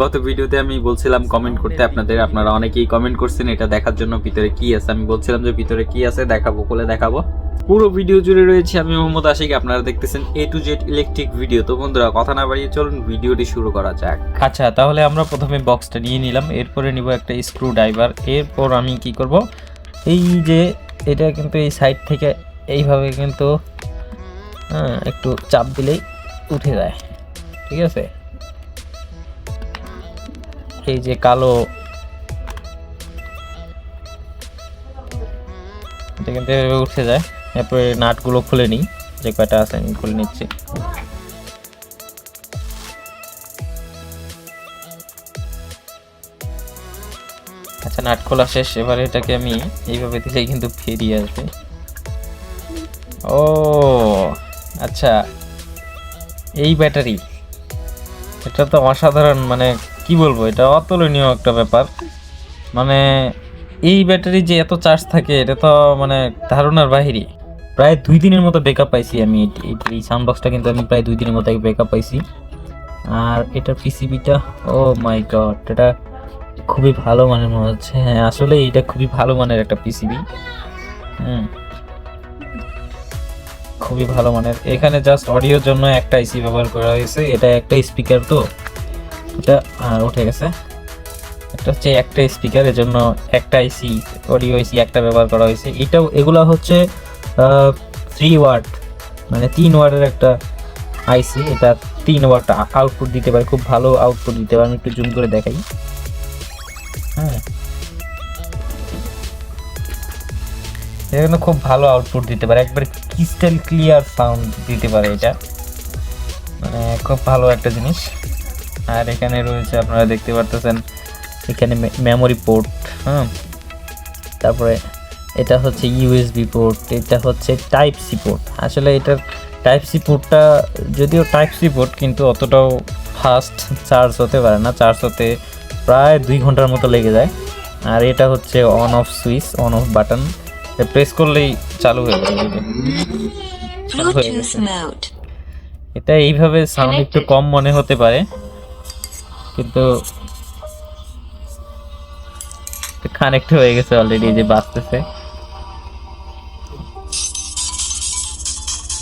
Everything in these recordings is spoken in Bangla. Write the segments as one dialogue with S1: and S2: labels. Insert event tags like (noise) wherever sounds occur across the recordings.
S1: গত ভিডিওতে আমি বলছিলাম কমেন্ট করতে আপনাদের আপনারা অনেকেই কমেন্ট করছেন এটা দেখার জন্য ভিতরে কি আছে? আমি বলছিলাম যে ভিতরে কি আছে দেখাবো বলে দেখাবো। পুরো ভিডিও জুড়ে রয়েছে আমি মোহাম্মদ আশিক আপনারা দেখতেছেন A to Z electric video তো বন্ধুরা কথা না বাড়িয়ে চলুন ভিডিওটি শুরু করা যাক। আচ্ছা তাহলে আমরা প্রথমে বক্সটা নিয়ে নিলাম এরপরে নিব একটা স্ক্রু ড্রাইভার এরপর আমি কি করব? এই যে এটা কিন্তু এই সাইড থেকে এইভাবে কিন্তু হ্যাঁ, একটু চাপ দিলেই উঠে যায়। ঠিক আছে? এই যে কালো উঠে যায়। এরপরে নাটগুলো খুলে নিই। যে কয়টা আছে আমি খুলে নিচ্ছি। আচ্ছা নাট খোলা শেষ। এবারে এটাকে আমি এইভাবে দিলেই কিন্তু ফেরিয়ে আসবে। ও আচ্ছা। এই ব্যাটারি, এটা তো অসাধারণ মানে কি বলব, এটা অতুলনীয় একটা ব্যাপার। মানে এই ব্যাটারি যে এত চার্জ থাকে, এটা তো মানে ধারণার বাহিরে। প্রায় দুই দিনের মতো ব্যাকআপ পাইছি আমি এই- এই- এই সাউন্ড বক্সটা কিন্তু আমি প্রায় দুই দিনের মতো ব্যাকআপ পাইছি। আর এটার পিসিবিটা ও মাই গড এটা খুবই ভালো মানের মনে হচ্ছে। হ্যাঁ আসলে এটা খুবই ভালো মানের একটা পিসিবি হুম। খুবই ভালো মানের। এখানে জাস্ট অডিওর জন্য একটা আইসি ব্যবহার করা হয়েছে। এটা একটা স্পিকার তো। এটা উঠে গেছে। একটা হচ্ছে একটা স্পিকার এর জন্য একটা আইসি অডিও আইসি একটা ব্যবহার করা হয়েছে। এটাও, এগুলা হচ্ছে থ্রি ওয়াট মানে তিন ওয়াটের একটা আইসি এটা তিন ওয়াট আউটপুট দিতে পারে, খুব ভালো আউটপুট দিতে পারে। আমি একটু জুম করে দেখাই। হ্যাঁ। এখানে খুব ভালো আউটপুট দিতে পারে। একবার ক্রিস্টাল ক্লিয়ার সাউন্ড দিতে পারে এটা। মানে খুব ভালো একটা জিনিস। আর এখানে রয়েছে আপনারা দেখতে পারতেছেন এখানে মেমোরি পোর্ট হ্যাঁ? তারপরে এটা হচ্ছে ইউএসবি পোর্ট এটা হচ্ছে টাইপ সি পোর্ট আসলে এটার টাইপ সি পোর্টটা যদিও টাইপ সি পোর্ট কিন্তু অতটাও ফাস্ট চার্জ হতে পারে না। চার্জ হতে প্রায় দুই ঘণ্টার মতো লেগে যায়। আর এটা হচ্ছে on off switch on off button press করলেই চালু হয়ে যাবে। এটা এইভাবে সাউন্ড একটু কম মনে হতে পারে। কিন্তু কানেক্ট হয়ে গেছে অলরেডি যে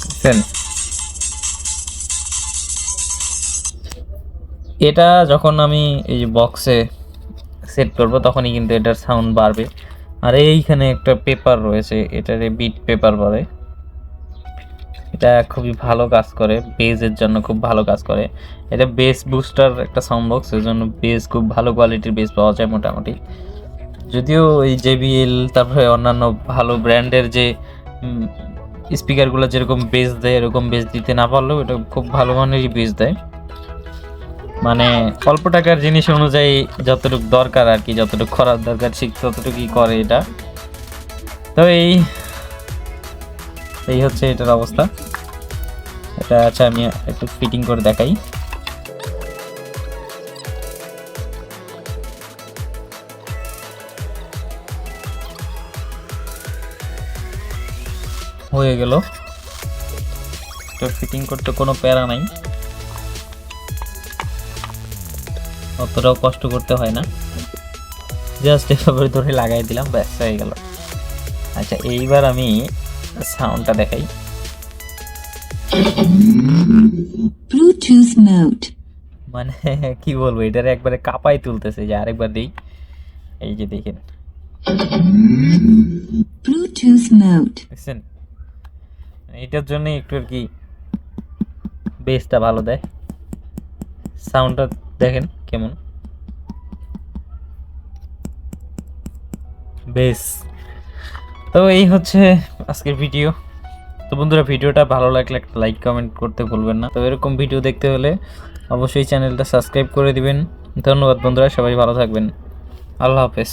S1: বুঝছেন? এটা যখন আমি এই যে বক্সে সেট করব, তখনই কিন্তু এটার সাউন্ড বাড়বে। আর এইখানে একটা পেপার রয়েছে, এটারে বিট পেপার বলে। এটা খুবই ভালো কাজ করে বেজের জন্য খুব ভালো কাজ করে। এটা বেস বুস্টার একটা সাউন্ড বক্স এর জন্য বেস খুব ভালো কোয়ালিটির বেস পাওয়া যায় মোটামুটি। যদিও এই জেবিএল তারপরে অন্যান্য ভালো ব্র্যান্ডের যে স্পিকারগুলো যেরকম বেস দেয়, এরকম বেস দিতে না পারলেও এটা খুব ভালো মানেরই বেস দেয়। মানে অল্প টাকার জিনিস অনুযায়ী যতটুকু দরকার আর কি, যতটুকু খরার দরকার, ঠিক ততটুকুই করে এটা। তো এই এই হচ্ছে এটার অবস্থা। এটা আচ্ছা আমি একটু ফিটিং করে দেখাই। হয়ে গেল। তো ফিটিং করতে কোনো প্যারা নাই। অতটাও কষ্ট করতে হয় না। জাস্ট এভাবে ধরে লাগাই দিলাম, ব্যাস হয়ে গেল। আচ্ছা এইবার আমি সাউন্ডটা দেখাই।
S2: Bluetooth mode.
S1: মানে (laughs) কি বলব এটারে একবারে কাপাই তুলতেছে যে আরেকবার দিই। এই যে দেখেন।
S2: Bluetooth mode.
S1: দেখছেন? এটার জন্য একটু আর কি বেসটা ভালো দেয়। সাউন্ডটা দেখেন কেমন। বেস তো এই হচ্ছে আজকের ভিডিও তো বন্ধুরা, ভিডিওটা ভালো লাগলে একটা লাইক কমেন্ট করতে ভুলবেন না। তো এরকম ভিডিও দেখতে হলে অবশ্যই চ্যানেলটা সাবস্ক্রাইব করে দিবেন। ধন্যবাদ বন্ধুরা, সবাই ভালো থাকবেন। আল্লাহ হাফেজ।